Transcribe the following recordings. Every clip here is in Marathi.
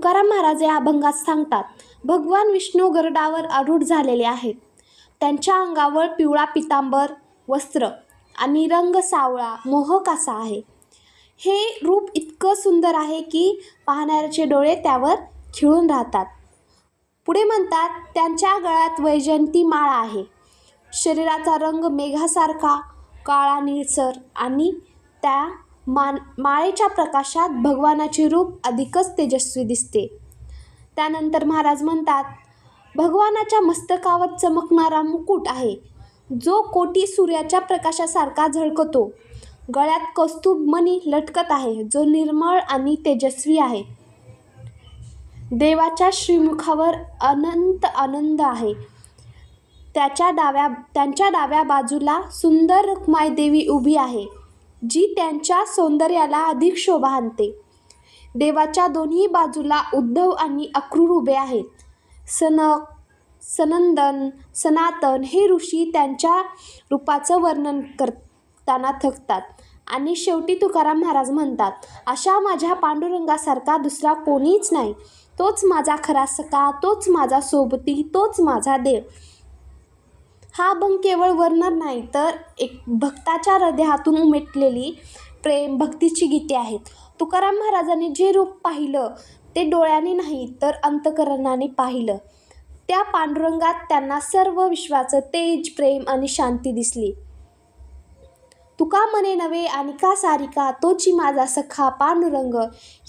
तुकाराम महाराज या अभंगात सांगतात भगवान विष्णू गरडावर आरूढ झालेले आहेत. त्यांच्या अंगावर पिवळा पितांबर वस्त्र आणि रंग सावळा मोहक असा आहे. हे रूप इतकं सुंदर आहे की पाहणाऱ्याचे डोळे त्यावर खिळून राहतात. पुढे म्हणतात त्यांच्या गळ्यात वैजयंती माळा आहे. शरीराचा रंग मेघासारखा काळा निळसर आणि त्या मान माळेच्या प्रकाशात भगवानाचे रूप अधिकच तेजस्वी दिसते. त्यानंतर महाराज म्हणतात भगवानाच्या मस्तकावर चमकणारा मुकुट आहे. जो कोटी सूर्याच्या प्रकाशासारखा झळकतो. गळ्यात कौस्तुभ मणी लटकत आहे. जो निर्मळ आणि तेजस्वी आहे. देवाच्या श्रीमुखावर अनंत आनंद आहे. त्याच्या डाव्या त्यांच्या डाव्या बाजूला सुंदर रुक्माई देवी उभी आहे. जी त्यांच्या सौंदर्याला अधिक शोभा आणते. देवाच्या दोन्ही बाजूला उद्धव आणि अक्रूर उभे आहेत. सनक सनंदन सनातन हे ऋषी त्यांच्या रूपाचं वर्णन करताना थकतात आणि शेवटी तुकाराम महाराज म्हणतात अशा माझ्या पांडुरंगासारखा दुसरा कोणीच नाही. तोच माझा खरा सका तोच माझा सोबती तोच माझा देव. हा अभंग केवळ वर्णन नाही तर एक भक्ताच्या हृदयातून उमटलेली प्रेम भक्तीची गीते आहेत. तुकाराम महाराजांनी जे रूप पाहिलं ते डोळ्यांनी नाही तर अंतकरणाने पाहिलं. त्या पांडुरंगात त्यांना सर्व विश्वाचं तेज प्रेम आणि शांती दिसली. तुका मने नवे आणि का सारिका तोची माझा सखा पांडुरंग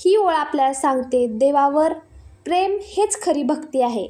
ही ओळ आपल्याला सांगते देवावर प्रेम हेच खरी भक्ती आहे.